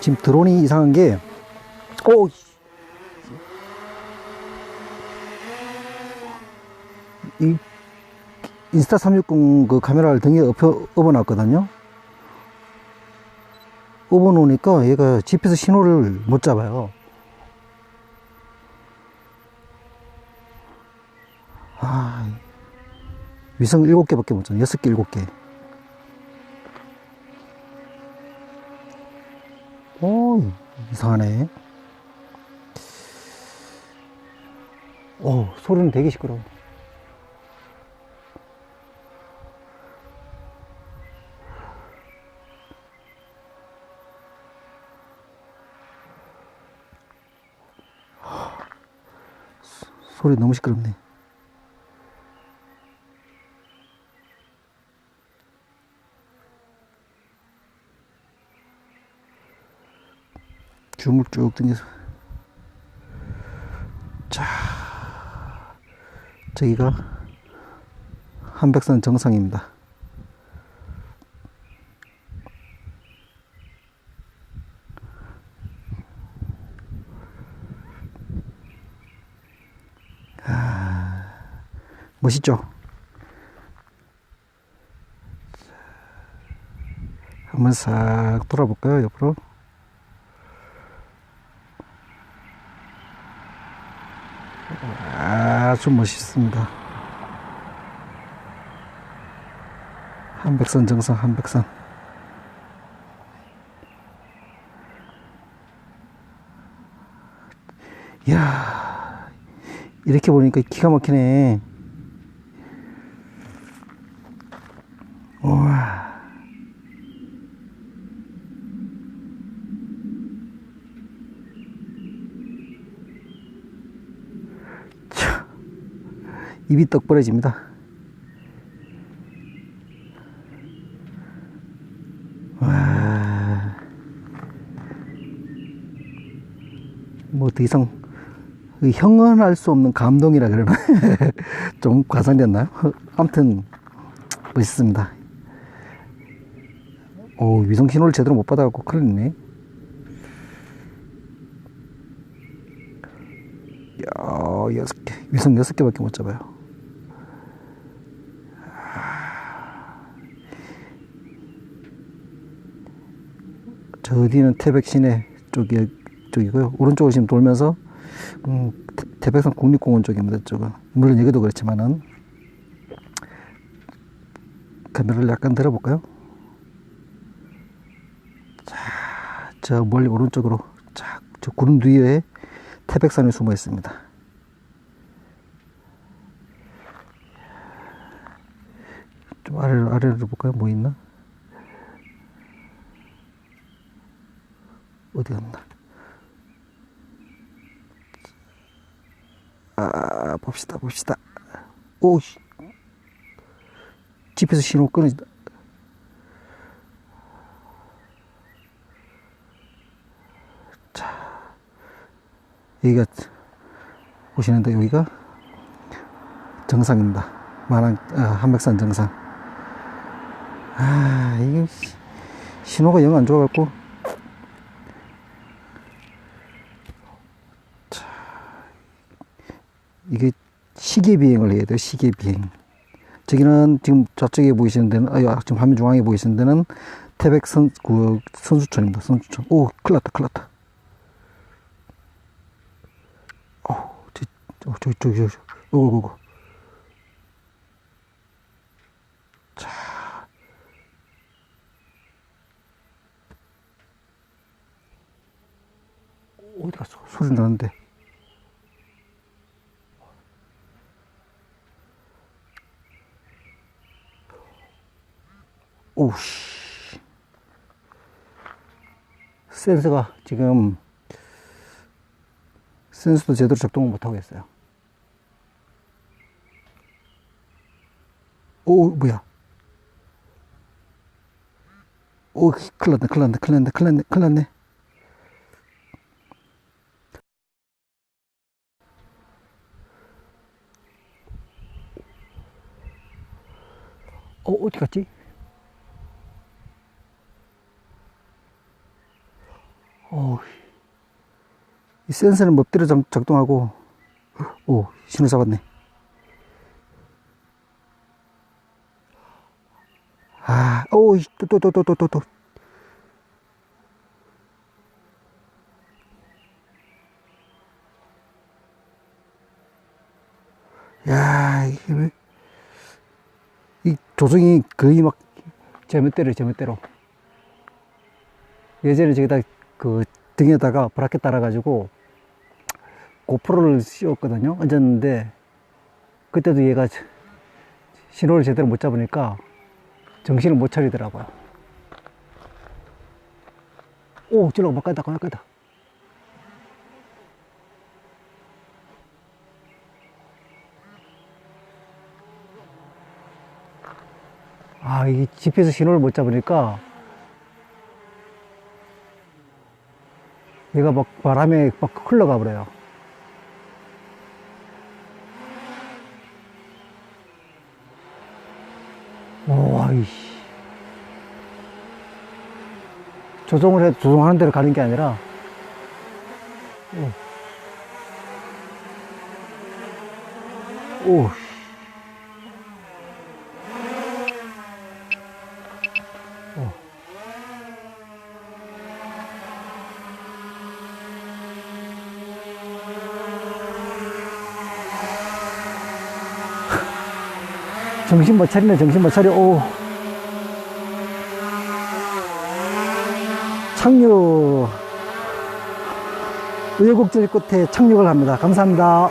지금 드론이 이상한 게, 오! 이, 인스타 360 그 카메라를 등에 엎어, 업어놨거든요. 업어놓으니까 얘가 GPS 신호를 못 잡아요. 아, 위성 7개밖에 못 잡아. 6개, 7개. 오, 이상하네. 오, 소리는 되게 시끄러워. 소리 너무 시끄럽네. 줌을 쭉 당겨서. 자, 저기가 한백산 정상입니다. 멋있죠? 한번 싹 돌아볼까요, 옆으로? 아주 멋있습니다. 한백산 정상, 한백산. 이야, 이렇게 보니까 기가 막히네. 입이 떡 벌어집니다. 와. 뭐 더 이상 그 형언할 수 없는 감동이라 그러나 좀 과장됐나요? 아무튼 멋있습니다. 오, 위성 신호를 제대로 못 받아갖고 큰일 났네. 야, 여섯 개. 위성 여섯 개밖에 못 잡아요. 저 어디는 태백 시내 쪽이, 쪽이고요. 오른쪽으로 지금 돌면서, 음, 태- 태백산 국립공원 쪽입니다. 쪽은. 물론 여기도 그렇지만은, 카메라를 약간 들어볼까요? 저 멀리 오른쪽으로 쫙저 구름 뒤에 태백산이 숨어 있습니다. 좀 아래로 아래로 볼까요? 뭐 있나? 어디 갔나? 아 봅시다 봅시다. 오씨 집에서 신호 끊어진다. 여기가 보시는데 여기가 정상입니다. 만안 아, 한백산 정상. 아 이게 시- 신호가 영 안 좋아갖고 이게 시계 비행을 해야 돼요. 시계 비행. 저기는 지금 좌측에 보이시는 데는 아 지금 화면 중앙에 보이시는 데는 태백 선, 그 선수촌입니다. 선수촌. 오, 큰일 났다, 큰일 났다. 어, 저, 저, 저, 저, 저, 저, 오고, 오고. 자. 어디 갔어? 소리 나는데. 오씨. 센서가 지금 센서도 제대로 작동을 못하고 있어요. 오, 뭐야. 오, 큰일 났네, 큰일 났네, 큰일 났네, 큰일 났네, 큰일 났네. 어, 어디 갔지? 이 센서는 작- 작동하고, 오, 신호 잡았네. 아, 오, 또, 또, 또, 또, 또, 또, 또. 야, 이게 왜, 이 조정이 거의 막 제멋대로, 제멋대로. 예전에 저기다 그 등에다가 브라켓 달아가지고 고프로를 씌웠거든요. 얹었는데 그때도 얘가 저- 신호를 제대로 못 잡으니까 정신을 못 차리더라고요. 오, 찔러 가까이다, 가까이다. 아, 이 GPS 신호를 못 잡으니까 얘가 막 바람에 막 흘러가 버려요. 와, 이씨. 조종을 해, 조종하는 대로 가는 게 아니라, 오. 오. 정신 못 차리네, 정신 못 차려. 오. 착륙. 우여곡절 끝에 착륙을 합니다. 감사합니다.